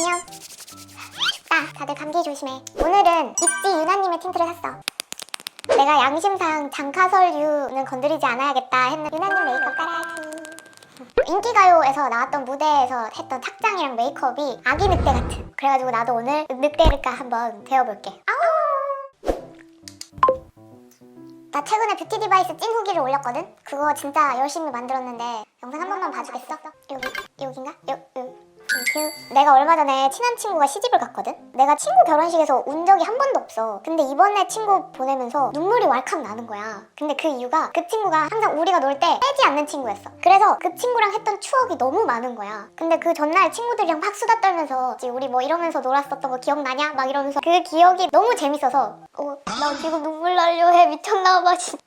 안녕. 춥다. 다들 감기 조심해. 오늘은 있지 유나님의 틴트를 샀어. 내가 양심상 장카설유는 건드리지 않아야겠다 했는 유나님 메이크업 따라하기. 인기가요에서 나왔던 무대에서 했던 착장이랑 메이크업이 아기 늑대 같은. 그래가지고 나도 오늘 늑대일까 한번 되어볼게. 나 최근에 뷰티 디바이스 찐 후기를 올렸거든? 그거 진짜 열심히 만들었는데 영상 한 번만 봐주겠어? 여기, 여긴가? 여, 여기. 땡큐. 내가 얼마 전에 친한 친구가 시집을 갔거든? 내가 친구 결혼식에서 운 적이 한 번도 없어. 근데 이번에 친구 보내면서 눈물이 왈칵 나는 거야. 근데 그 이유가 그 친구가 항상 우리가 놀 때 빼지 않는 친구였어. 그래서 그 친구랑 했던 추억이 너무 많은 거야. 근데 그 전날 친구들이랑 막 수다 떨면서 우리 뭐 이러면서 놀았었던 거 기억나냐? 막 이러면서 그 기억이 너무 재밌어서 어, 나 지금 눈물 날려 해. 미쳤나 봐 진짜.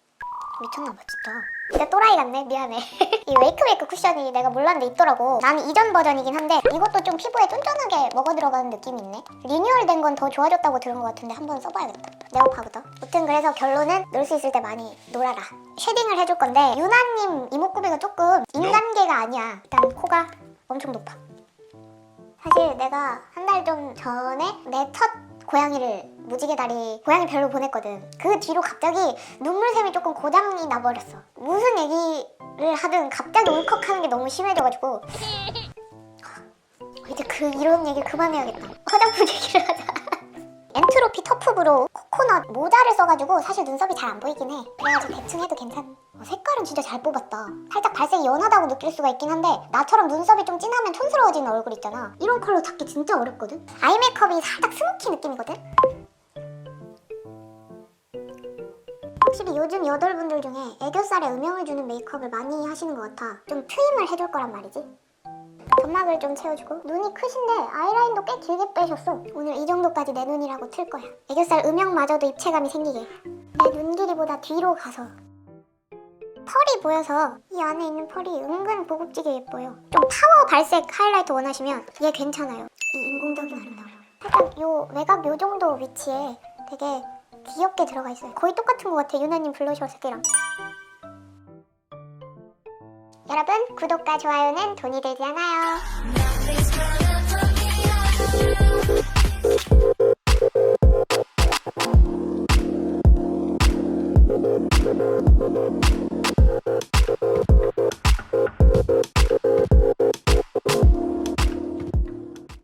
미쳤나봐 진짜 진짜 또라이 같네? 미안해. 이 웨이크웨이크 쿠션이 내가 몰랐는데 있더라고. 나는 이전 버전이긴 한데 이것도 좀 피부에 쫀쫀하게 먹어 들어가는 느낌이 있네. 리뉴얼 된 건 더 좋아졌다고 들은 것 같은데 한번 써봐야겠다. 네오파부터 무튼 그래서 결론은 놀 수 있을 때 많이 놀아라. 쉐딩을 해줄 건데 유나님 이목구비가 조금 인간계가 아니야. 일단 코가 엄청 높아. 사실 내가 한 달 좀 전에 내첫 고양이를 무지개 다리 고양이 별로 보냈거든. 그 뒤로 갑자기 눈물샘이 조금 고장이 나버렸어. 무슨 얘기를 하든 갑자기 울컥하는 게 너무 심해져가지고 이제 그 이런 얘기 그만해야겠다. 화장품 얘기를 하자. 엔트로피 터프브로 코코넛 모자를 써가지고 사실 눈썹이 잘 안 보이긴 해. 그래가지고 대충 해도 괜찮. 어, 색깔은 진짜 잘 뽑았다. 살짝 발색이 연하다고 느낄 수가 있긴 한데 나처럼 눈썹이 좀 진하면 촌스러워지는 얼굴 있잖아. 이런 컬러 찾기 진짜 어렵거든. 아이 메이크업이 살짝 스모키 느낌이거든. 확실히 요즘 여덟분들 중에 애교살에 음영을 주는 메이크업을 많이 하시는 것 같아. 좀 트임을 해줄 거란 말이지. 점막을 좀 채워주고. 눈이 크신데 아이라인도 꽤 길게 빼셨어. 오늘 이 정도까지 내 눈이라고 틀 거야. 애교살 음영마저도 입체감이 생기게. 내 눈 길이보다 뒤로 가서. 펄이 보여서 이 안에 있는 펄이 은근 고급지게 예뻐요. 좀 파워 발색 하이라이터 원하시면 얘 괜찮아요. 이 인공적인 아름다움. 살짝 요 외곽 요 정도 위치에 되게 귀엽게 들어가 있어요. 거의 똑같은 것 같아 유나님 블러셔 색이랑 여러분 구독과 좋아요는 돈이 들지 않아요.